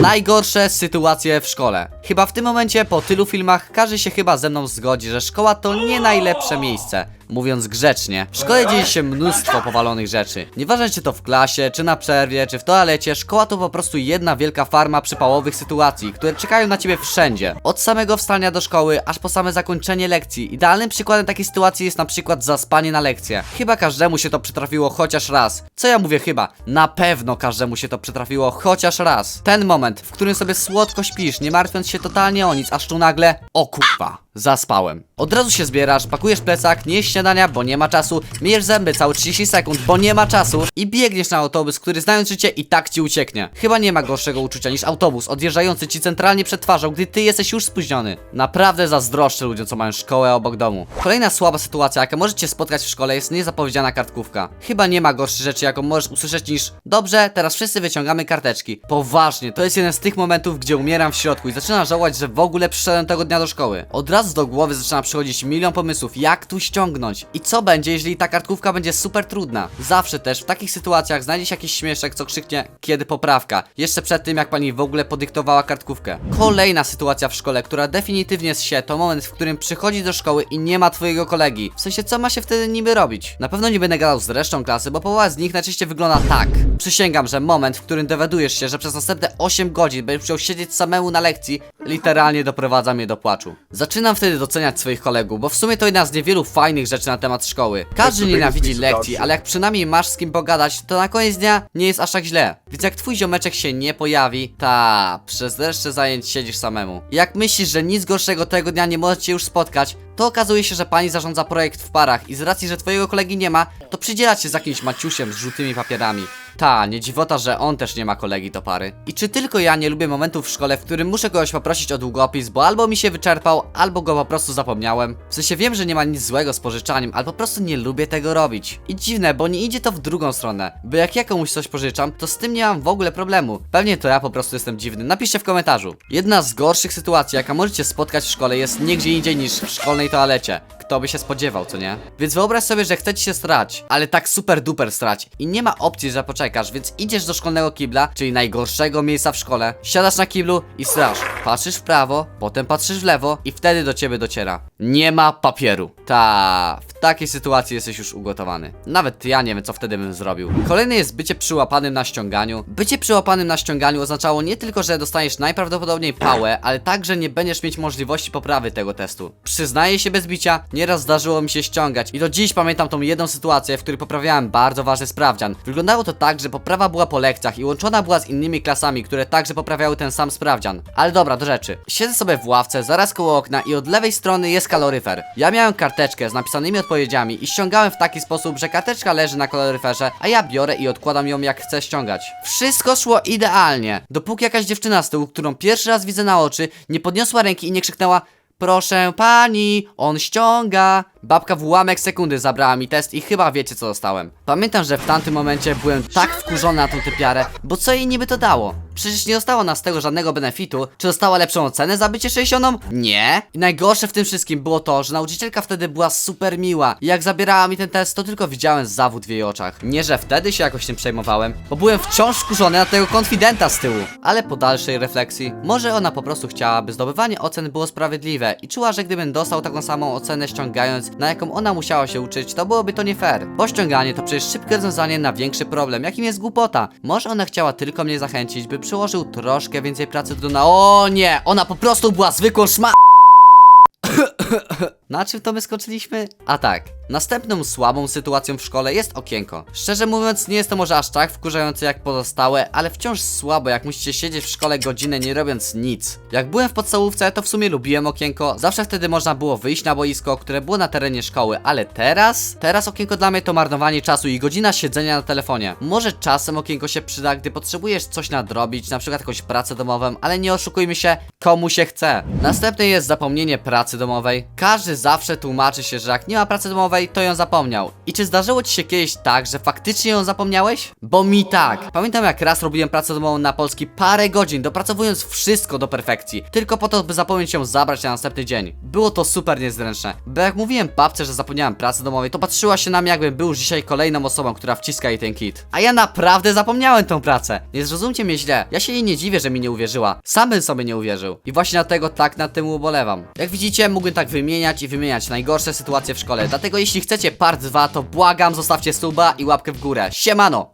Najgorsze sytuacje w szkole. Chyba w tym momencie po tylu filmach każdy się chyba ze mną zgodzi, że szkoła to nie najlepsze miejsce. Mówiąc grzecznie, w szkole dzieje się mnóstwo powalonych rzeczy. Nieważne czy to w klasie, czy na przerwie, czy w toalecie, szkoła to po prostu jedna wielka farma przypałowych sytuacji, które czekają na ciebie wszędzie. Od samego wstania do szkoły, aż po same zakończenie lekcji. Idealnym przykładem takiej sytuacji jest na przykład zaspanie na lekcję. Chyba każdemu się to przytrafiło chociaż raz. Co ja mówię chyba? Na pewno każdemu się to przytrafiło chociaż raz. Ten moment, w którym sobie słodko śpisz, nie martwiąc się totalnie o nic, aż tu nagle, o kurwa, zaspałem. Od razu się zbierasz, pakujesz plecak, nie śniadania, bo nie ma czasu, myjesz zęby całe 30 sekund, bo nie ma czasu i biegniesz na autobus, który znając życie i tak ci ucieknie. Chyba nie ma gorszego uczucia niż autobus odjeżdżający ci centralnie przed twarzą, gdy ty jesteś już spóźniony. Naprawdę zazdroszczę ludziom, co mają szkołę obok domu. Kolejna słaba sytuacja, jaka możecie spotkać w szkole jest niezapowiedziana kartkówka. Chyba nie ma gorszej rzeczy, jaką możesz usłyszeć niż Dobrze, teraz wszyscy wyciągamy karteczki. Poważnie, to jest jeden z tych momentów, gdzie umieram w środku i zaczynam żałować, że w ogóle przyszedłem tego dnia do szkoły. Od razu do głowy zaczyna przychodzić milion pomysłów, jak tu ściągnąć. I co będzie, jeżeli ta kartkówka będzie super trudna? Zawsze też w takich sytuacjach znajdzie się jakiś śmieszek, co krzyknie, kiedy poprawka. Jeszcze przed tym, jak pani w ogóle podyktowała kartkówkę. Kolejna sytuacja w szkole, która definitywnie jest się, to moment, w którym przychodzi do szkoły i nie ma twojego kolegi. W sensie, co ma się wtedy niby robić? Na pewno nie będę gadał z resztą klasy, bo połowa z nich najczęściej wygląda tak. Przysięgam, że moment, w którym dowiadujesz się, że przez następne 8 godzin będziesz musiał siedzieć samemu na lekcji, literalnie doprowadza mnie do płaczu. Zaczynam wtedy doceniać swoich kolegów, bo w sumie to jedna z niewielu fajnych rzeczy na temat szkoły. Każdy nienawidzi lekcji, ale jak przynajmniej masz z kim pogadać, to na koniec dnia nie jest aż tak źle. Więc jak twój ziomeczek się nie pojawi, ta przez resztę zajęć siedzisz samemu. Jak myślisz, że nic gorszego tego dnia nie może cię już spotkać, to okazuje się, że pani zarządza projekt w parach i z racji, że twojego kolegi nie ma, to przydziela cię z jakimś maciusiem z żółtymi papierami. Ta, nie dziwota, że on też nie ma kolegi do pary. I czy tylko ja nie lubię momentów w szkole, w którym muszę kogoś poprosić o długopis, bo albo mi się wyczerpał, albo go po prostu zapomniałem? W sensie wiem, że nie ma nic złego z pożyczaniem, ale po prostu nie lubię tego robić. I dziwne, bo nie idzie to w drugą stronę. Bo jak ja komuś coś pożyczam, to z tym nie mam w ogóle problemu. Pewnie to ja po prostu jestem dziwny. Napiszcie w komentarzu. Jedna z gorszych sytuacji, jaka możecie spotkać w szkole, jest nie gdzie indziej niż w szkolnej toalecie. Kto by się spodziewał, co nie? Więc wyobraź sobie, że chcecie się strać, ale tak super duper strać i nie ma opcji, że poczekasz, więc idziesz do szkolnego kibla, czyli najgorszego miejsca w szkole, siadasz na kiblu i strasz. Patrzysz w prawo, potem patrzysz w lewo i wtedy do ciebie dociera. Nie ma papieru. Ta, takiej sytuacji jesteś już ugotowany. Nawet ja nie wiem, co wtedy bym zrobił. Kolejne jest bycie przyłapanym na ściąganiu. Bycie przyłapanym na ściąganiu oznaczało nie tylko, że dostaniesz najprawdopodobniej pałę, ale także nie będziesz mieć możliwości poprawy tego testu. Przyznaję się bez bicia, nieraz zdarzyło mi się ściągać i do dziś pamiętam tą jedną sytuację, w której poprawiałem bardzo ważny sprawdzian. Wyglądało to tak, że poprawa była po lekcjach i łączona była z innymi klasami, które także poprawiały ten sam sprawdzian. Ale dobra, do rzeczy. Siedzę sobie w ławce, zaraz koło okna i od lewej strony jest kaloryfer. Ja miałem karteczkę z napisanymi odpowiedziami i ściągałem w taki sposób, że karteczka leży na kaloryferze, a ja biorę i odkładam ją jak chcę ściągać. Wszystko szło idealnie, dopóki jakaś dziewczyna z tyłu, którą pierwszy raz widzę na oczy, nie podniosła ręki i nie krzyknęła Proszę pani, on ściąga. Babka w ułamek sekundy zabrała mi test i chyba wiecie co dostałem. Pamiętam, że w tamtym momencie byłem tak wkurzony na tą typiarę, bo co jej niby to dało? Przecież nie dostało nas z tego żadnego benefitu. Czy dostała lepszą ocenę za bycie 60? Nie. I najgorsze w tym wszystkim było to, że nauczycielka wtedy była super miła. I jak zabierała mi ten test, to tylko widziałem zawód w jej oczach. Nie, że wtedy się jakoś tym przejmowałem, bo byłem wciąż wkurzony na tego konfidenta z tyłu. Ale po dalszej refleksji, może ona po prostu chciała, by zdobywanie ocen było sprawiedliwe i czuła, że gdybym dostał taką samą ocenę ściągając, na jaką ona musiała się uczyć, to byłoby to nie fair. Bo ściąganie to przecież szybkie rozwiązanie na większy problem, jakim jest głupota. Może ona chciała tylko mnie zachęcić, by przyłożył troszkę więcej pracy do na... O nie! Ona po prostu była zwykłą szma... Na czym to my skończyliśmy? A tak. Następną słabą sytuacją w szkole jest okienko. Szczerze mówiąc, nie jest to może aż tak wkurzające jak pozostałe, ale wciąż słabo, jak musicie siedzieć w szkole godzinę nie robiąc nic. Jak byłem w podstawówce, to w sumie lubiłem okienko. Zawsze wtedy można było wyjść na boisko, które było na terenie szkoły, ale teraz? Teraz okienko dla mnie to marnowanie czasu i godzina siedzenia na telefonie. Może czasem okienko się przyda, gdy potrzebujesz coś nadrobić, na przykład jakąś pracę domową, ale nie oszukujmy się, komu się chce. Następne jest zapomnienie pracy domowej. Każdy zawsze tłumaczy się, że jak nie ma pracy domowej, domowej, to ją zapomniał. I czy zdarzyło ci się kiedyś tak, że faktycznie ją zapomniałeś? Bo mi tak. Pamiętam jak raz robiłem pracę domową na Polski parę godzin, dopracowując wszystko do perfekcji, tylko po to, by zapomnieć ją zabrać na następny dzień. Było to super niezręczne, bo jak mówiłem babce, że zapomniałem pracy domowej, to patrzyła się na mnie jakbym był już dzisiaj kolejną osobą, która wciska jej ten kit. A ja naprawdę zapomniałem tą pracę. Nie zrozumcie mnie źle, ja się jej nie dziwię, że mi nie uwierzyła. Sam bym sobie nie uwierzył. I właśnie dlatego tak nad tym ubolewam. Jak widzicie, mógłbym tak wymieniać i wymieniać najgorsze sytuacje w szkole, dlatego jeśli chcecie part 2, to błagam, zostawcie suba i łapkę w górę. Siemano!